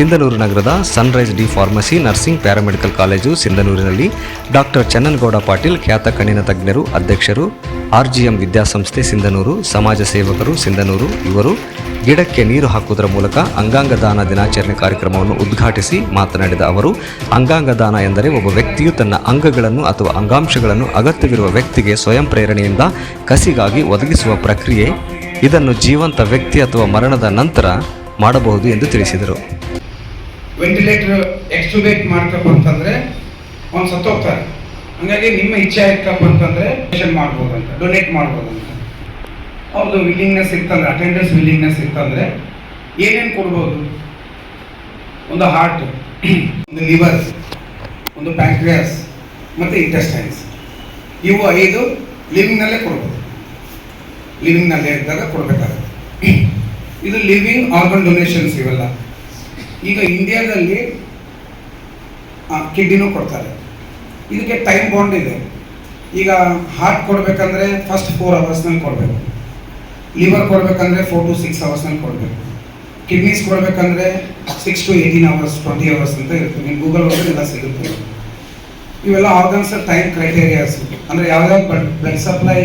ಸಿಂಧನೂರು ನಗರದ sunrise D pharmacy nursing paramedical college ಸಿಂಧನೂರಿನಲ್ಲಿ doctor Channangouda Patil, ಖ್ಯಾತ ಕಣ್ಣಿನ ತಜ್ಞರು, ಅಧ್ಯಕ್ಷರು ಆರ್ಜಿಎಂ ವಿದ್ಯಾಸಂಸ್ಥೆ ಸಿಂಧನೂರು, ಸಮಾಜ ಸೇವಕರು ಸಿಂಧನೂರು, ಇವರು ಗಿಡಕ್ಕೆ ನೀರು ಹಾಕುವುದರ ಮೂಲಕ ಅಂಗಾಂಗ ದಾನ ದಿನಾಚರಣೆ ಕಾರ್ಯಕ್ರಮವನ್ನು ಉದ್ಘಾಟಿಸಿ ಮಾತನಾಡಿದ ಅವರು ಅಂಗಾಂಗ ದಾನ ಎಂದರೆ ಒಬ್ಬ ವ್ಯಕ್ತಿಯು ತನ್ನ ಅಂಗಗಳನ್ನು ಅಥವಾ ಅಂಗಾಂಶಗಳನ್ನು ಅಗತ್ಯವಿರುವ ವ್ಯಕ್ತಿಗೆ ಸ್ವಯಂ ಪ್ರೇರಣೆಯಿಂದ ಕಸಿಗಾಗಿ ಒದಗಿಸುವ ಪ್ರಕ್ರಿಯೆ, ಇದನ್ನು ಜೀವಂತ ವ್ಯಕ್ತಿ ಅಥವಾ ಮರಣದ ನಂತರ ಮಾಡಬಹುದು ಎಂದು ತಿಳಿಸಿದರು. ವೆಂಟಿಲೇಟರ್ ಎಕ್ಸ್ಟುಬೇಟ್ ಮಾಡ್ಕಪ್ಪ ಅಂತಂದ್ರೆ ಅವ್ನು ಸತ್ತೋಗ್ತಾರೆ. ಹಂಗಾಗಿ ನಿಮ್ಮ ಇಚ್ಛೆ ಆಯ್ತಪ್ಪ ಅಂತಂದ್ರೆ ಮಾಡ್ಬೋದು ಅಂತ ಡೊನೇಟ್ ಮಾಡ್ಬೋದಂತ. ಅವ್ರದ್ದು ವಿಲ್ಲಿಂಗ್ನೆಸ್ ಇತ್ತಂದ್ರೆ ಅಟೆಂಡೆನ್ಸ್ ವಿಲ್ಲಿಂಗ್ನೆಸ್ ಇತ್ತಂದ್ರೆ ಏನೇನು ಕೊಡ್ಬೋದು? ಒಂದು ಹಾರ್ಟ್ ಒಂದು ಲಿವರ್ ಒಂದು ಪ್ಯಾಂಕ್ರಿಯಾಸ್ ಮತ್ತು ಇಂಟೆಸ್ಟೈನ್ಸ್ ಇವು ಐದು ಲಿವಿಂಗ್ನಲ್ಲೇ ಕೊಡ್ಬೋದು. ಲಿವಿಂಗ್ನಲ್ಲೇ ಇದ್ದಾಗ ಕೊಡಬೇಕಾಗುತ್ತೆ. ಇದು ಲಿವಿಂಗ್ ಆರ್ಗನ್ ಡೊನೇಷನ್ಸ್ ಇವೆಲ್ಲ. ಈಗ ಇಂಡಿಯಾದಲ್ಲಿ ಕಿಡ್ನಿನೂ ಕೊಡ್ತಾರೆ. ಇದಕ್ಕೆ ಟೈಮ್ ಬಾಂಡ್ ಇದೆ. ಈಗ ಹಾರ್ಟ್ ಕೊಡಬೇಕಂದ್ರೆ ಫಸ್ಟ್ ಫೋರ್ ಅವರ್ಸ್ನಲ್ಲಿ ಕೊಡಬೇಕು. ಲಿವರ್ ಕೊಡಬೇಕಂದ್ರೆ ಫೋರ್ ಟು ಸಿಕ್ಸ್ ಅವರ್ಸ್ನಲ್ಲಿ ಕೊಡಬೇಕು. Kidneys ಕೊಡಬೇಕಂದ್ರೆ six to eighteen hours twenty hours ಅಂತ ಇರುತ್ತೆ. ನೀವು ಗೂಗಲ್ ಒಳಗೆ ಎಲ್ಲ ಸಿಗುತ್ತೆ. ಇವೆಲ್ಲ ಆರ್ಗನ್ಸ್ ಟೈಮ್ ಕ್ರೈಟೇರಿಯಾಸ್ ಅಂದರೆ ಯಾವ್ಯಾವ ಬ್ಲಡ್ ಬ್ಲಡ್ ಸಪ್ಲೈ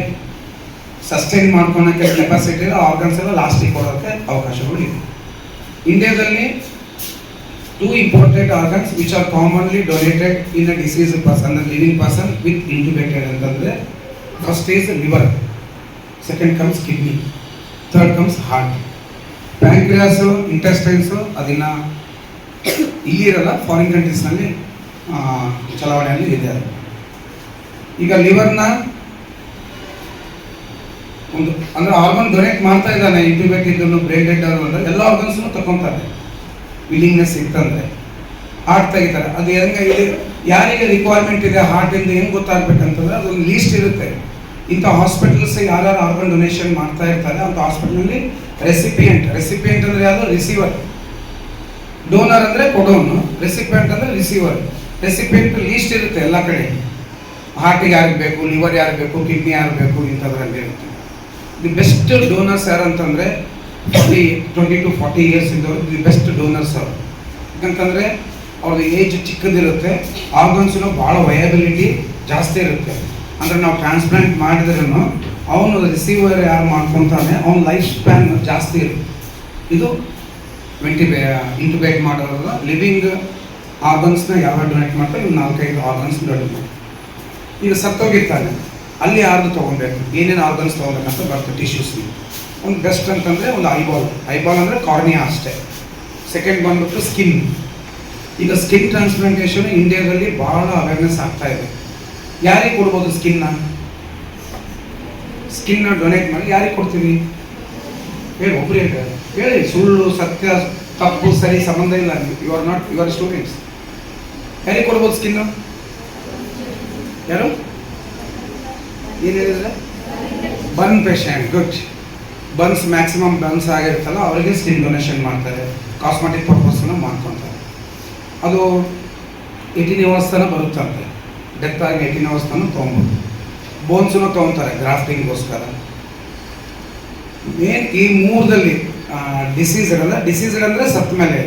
ಸಸ್ಟೈನ್ ಮಾಡ್ಕೊಳಕ್ಕೆ ಕೆಪಾಸಿಟಿ ಆರ್ಗನ್ಸ್ ಎಲ್ಲ ಲಾಸ್ಟಿಗೆ ಕೊಡೋಕ್ಕೆ ಅವಕಾಶಗಳು ಇದೆ. ಇಂಡಿಯಾದಲ್ಲಿ two important organs which are commonly donated in a diseased person ಅಂದ್ರೆ ಲಿವಿಂಗ್ ಪರ್ಸನ್ ವಿತ್ ಇಂಟಿಬೇಟೆಡ್ ಅಂತಂದರೆ first is liver second comes kidney third comes heart pancreas intestines ಅದನ್ನು ಇಲ್ಲಿ ಇರಲ್ಲ ಫಾರಿನ್ ಕಂಟ್ರೀಸ್ನಲ್ಲಿ ಚಲಾವಣೆಯಲ್ಲಿ ಇದೆ. ಅದು ಈಗ ಲಿವರ್ನ ಒಂದು, ಅಂದರೆ ಆರ್ಗನ್ ಡೊನೇಟ್ ಮಾಡ್ತಾ ಇದ್ದಾನೆ ಇಂಟಿಬೇಟ್ ಇದ್ದನ್ನು ಬ್ರೈನ್ ಡೆಡ್ ಅಂದ್ರೆ ಎಲ್ಲ ಆರ್ಗನ್ಸ್ನು ತಗೊಂತಾರೆ ವಿಲ್ಲಿಂಗ್ನೆಸ್ ಇತ್ತಂದ್ರೆ ಹಾರ್ಟ್ ತೆಗಿತಾರೆ ಅದು ಹೆಂಗೆ ಇಲ್ಲಿ ಯಾರಿಗೆ ರಿಕ್ವೈರ್ಮೆಂಟ್ ಇದೆ ಹಾರ್ಟಿಂದ ಹೆಂಗೆ ಗೊತ್ತಾಗ್ಬೇಕಂತಂದ್ರೆ ಅದೊಂದು ಲೀಸ್ಟ್ ಇರುತ್ತೆ. ಇಂಥ ಹಾಸ್ಪಿಟಲ್ಸ್ ಯಾರ್ಯಾರು ಆರ್ಗನ್ ಡೊನೇಷನ್ ಮಾಡ್ತಾ ಇರ್ತಾರೆ ಅಂತ ಹಾಸ್ಪಿಟಲ್ನಲ್ಲಿ ರೆಸಿಪಿಯೆಂಟ್ ರೆಸಿಪಿಯೆಂಟ್ ಅಂದ್ರೆ ಯಾವುದು? ರಿಸೀವರ್ ಡೋನರ್ ಅಂದ್ರೆ ಕೊಡೋನು. ರೆಸಿಪಿಯೆಂಟ್ ಅಂದ್ರೆ ರಿಸೀವರ್ ರೆಸಿಪಿಯೆಂಟ್ ಲೀಸ್ಟ್ ಇರುತ್ತೆ ಎಲ್ಲ ಕಡೆ. ಹಾರ್ಟಿಗೆ ಯಾರಿಗೆ ಬೇಕು ಲಿವರ್ ಯಾರು ಬೇಕು ಕಿಡ್ನಿ ಯಾರು ಬೇಕು ಇಂಥದ್ರಲ್ಲಿ ಇರುತ್ತೆ. The best donors ಯಾರಂತಂದ್ರೆ forty twenty to forty years ಇದ್ದವರು ದಿ ಬೆಸ್ಟ್ ಡೋನರ್ಸ್ ಅವರು. ಯಾಕಂತಂದ್ರೆ ಅವ್ರದ್ದು ಏಜ್ ಚಿಕ್ಕದಿರುತ್ತೆ ಆರ್ಗನ್ಸ್ನು ಭಾಳ ವಯಬಿಲಿಟಿ ಜಾಸ್ತಿ ಇರುತ್ತೆ. ಅಂದರೆ ನಾವು ಟ್ರಾನ್ಸ್ಪ್ಲಾಂಟ್ ಮಾಡಿದ್ರೂ ಅವನು ರಿಸೀವರ್ ಯಾರು ಮಾಡ್ಕೊತಾನೆ, ಅವ್ನ ಲೈಫ್ ಸ್ಪ್ಯಾನ್ ಜಾಸ್ತಿ ಇರುತ್ತೆ. ಇದು ವೆಂಟಿಬೇ ಇಂಟುಬೇಟ್ ಮಾಡೋದ್ರಲ್ಲ ಲಿವಿಂಗ್ ಆರ್ಗನ್ಸ್ನ ಯಾವ ಡೊನೇಟ್ ಮಾಡ್ತಾರೆ ನಾಲ್ಕೈದು ಆರ್ಗನ್ಸ್ ಡೊನೇಟ್ ಮಾಡ್ತಾರೆ. ಈಗ ಸತ್ತೋಗಿರ್ತಾನೆ, ಅಲ್ಲಿ ಯಾರ್ದು ತೊಗೊಬೇಕು? ಏನೇನು ಆರ್ಗನ್ಸ್ ತೊಗೊಬೇಕಂತ ಬರ್ತದೆ ಟಿಶ್ಯೂಸ್ ಒಂದು ಬೆಸ್ಟ್ ಅಂತಂದರೆ ಒಂದು ಐಬಾಲ್. ಐಬಾಲ್ ಅಂದರೆ ಕಾರ್ನಿಯಾ ಅಷ್ಟೇ. ಸೆಕೆಂಡ್ ಬಂದ್ಬಿಟ್ಟು ಸ್ಕಿನ್ ಈಗ ಸ್ಕಿನ್ ಟ್ರಾನ್ಸ್ಪ್ಲಾಂಟೇಷನ್ ಇಂಡಿಯಾದಲ್ಲಿ ಭಾಳ ಅವೇರ್ನೆಸ್ ಆಗ್ತಾ ಇದೆ. ಯಾರಿಗೆ ಕೊಡ್ಬೋದು ಸ್ಕಿನ್ನ ಸ್ಕಿನ್ನ ಡೊನೇಟ್ ಮಾಡಿ ಯಾರಿಗೆ ಕೊಡ್ತೀವಿ ಹೇಳಿ ಒಬ್ಬರು ಹೇಳಿ ಹೇಳಿ, ಸುಳ್ಳು, ಸತ್ಯ, ತಪ್ಪು, ಸರಿ, ಸಂಬಂಧ ಇಲ್ಲ. You are not you are students ಯಾರಿಗೆ ಕೊಡ್ಬೋದು ಸ್ಕಿನ್ನು ಯಾರು? ಏನು burn patient good burns maximum burns ಆಗಿರುತ್ತಲ್ಲ, ಅವರಿಗೆ ಸ್ಕಿನ್ ಡೊನೇಷನ್ ಮಾಡ್ತಾರೆ. ಕಾಸ್ಮೆಟಿಕ್ ಪರ್ಪಸ್ನ ಮಾಡ್ಕೊತಾರೆ. ಅದು ಏಯ್ಟೀನ್ ಅವರ್ಸ್ ತನಕ ಬರುತ್ತಂತೆ. ಡೆತ್ ಆಗಿ ಏಯ್ಟೀನ್ ಅವರ್ಸ್ ತನಕ ತೊಗೊಬೋದು. ಬೋನ್ಸನ್ನು ತೊಗೊತಾರೆ ಗ್ರಾಫ್ಟಿಂಗ್ಗೋಸ್ಕರ ಮೇನ್ ಈ ಮೂರದಲ್ಲಿ ಡಿಸೀಸ್ ಇರಲ್ಲ ಡಿಸೀಸ್ ಅಂದರೆ ಸತ್ತ ಮೇಲೆ.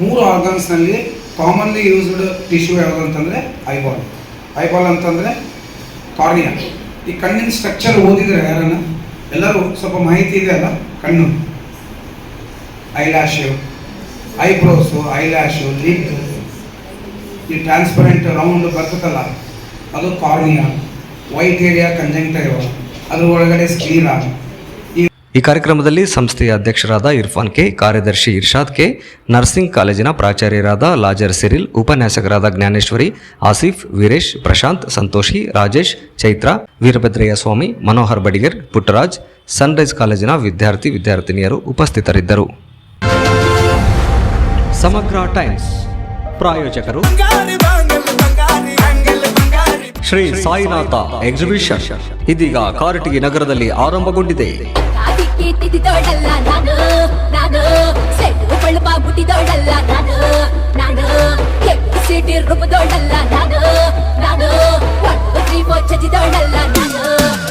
ಮೂರು ಆರ್ಗನ್ಸ್ನಲ್ಲಿ ಕಾಮನ್ಲಿ ಯೂಸ್ಡ್ ಟಿಶ್ಯೂ ಯಾವುದು ಅಂತಂದರೆ ಐಬಾಲ್ ಐಬಾಲ್ ಅಂತಂದರೆ ಕಾರ್ನಿಯಾ ಈ ಕಣ್ಣಿನ ಸ್ಟ್ರಕ್ಚರ್ ಓದಿದರೆ ಯಾರನ್ನ? ಎಲ್ಲರೂ ಸ್ವಲ್ಪ ಮಾಹಿತಿ ಇದೆ ಅಲ್ಲ? ಕಣ್ಣು. ಐಲ್ಯಾಶು ಐಬ್ರೋಸು ಐಲ್ಯಾಶು ಲಿಡ್ ಈ ಟ್ರಾನ್ಸ್ಪರೆಂಟ್ ರೌಂಡ್ ಬರ್ತದಲ್ಲ, ಅದು ಕಾರ್ನಿಯಾ ವೈಟ್ ಏರಿಯಾ ಕಂಜಂಕ್ಟೈವ್ ಅದ್ರ ಒಳಗಡೆ ಸ್ಕ್ಲೀರಾ ಈ ಕಾರ್ಯಕ್ರಮದಲ್ಲಿ ಸಂಸ್ಥೆಯ ಅಧ್ಯಕ್ಷರಾದ ಇರ್ಫಾನ್ ಕೆ, ಕಾರ್ಯದರ್ಶಿ ಇರ್ಷಾದ್ ಕೆ, ನರ್ಸಿಂಗ್ ಕಾಲೇಜಿನ ಪ್ರಾಚಾರ್ಯರಾದ ಲಾಜರ್ ಸಿರಿಲ್, ಉಪನ್ಯಾಸಕರಾದ ಜ್ಞಾನೇಶ್ವರಿ, ಆಸಿಫ್, ವೀರೇಶ್, ಪ್ರಶಾಂತ್, ಸಂತೋಷಿ, ರಾಜೇಶ್, ಚೈತ್ರ, ವೀರಭದ್ರಯ್ಯ ಸ್ವಾಮಿ, ಮನೋಹರ್ ಬಡಿಗರ್, ಪುಟ್ಟರಾಜ್, ಸನ್ರೈಸ್ ಕಾಲೇಜಿನ ವಿದ್ಯಾರ್ಥಿ ವಿದ್ಯಾರ್ಥಿನಿಯರು ಉಪಸ್ಥಿತರಿದ್ದರು. ಸಮಗ್ರ ಟೈಮ್ಸ್ ಪ್ರಾಯೋಜಕರು. ಶ್ರೀ ಸಾಯಿನಾಥ ಎಕ್ಸಿಬಿಷನ್. ಇದೀಗ ಕಾರಟಗಿ ನಗರದಲ್ಲಿ ಆರಂಭಗೊಂಡಿದೆ. ಬಿಟ್ಟಿದ್ದೋಡಲ್ಲ ನಾನು ನಾನು ಸೆಟ್ಟು ಬಳುಪ ಬಿಟ್ಟಿದ್ದೋಡಲ್ಲ ನಾನು ನಾನು ಕೆಟ್ಟು ಸೀಟಿ ರೂಪದೋಡಲ್ಲ ನಾನು ನಾನು ಒಟ್ಟು ತ್ರೀ ಮೋಚಿದೋಡಲ್ಲ ನಾನು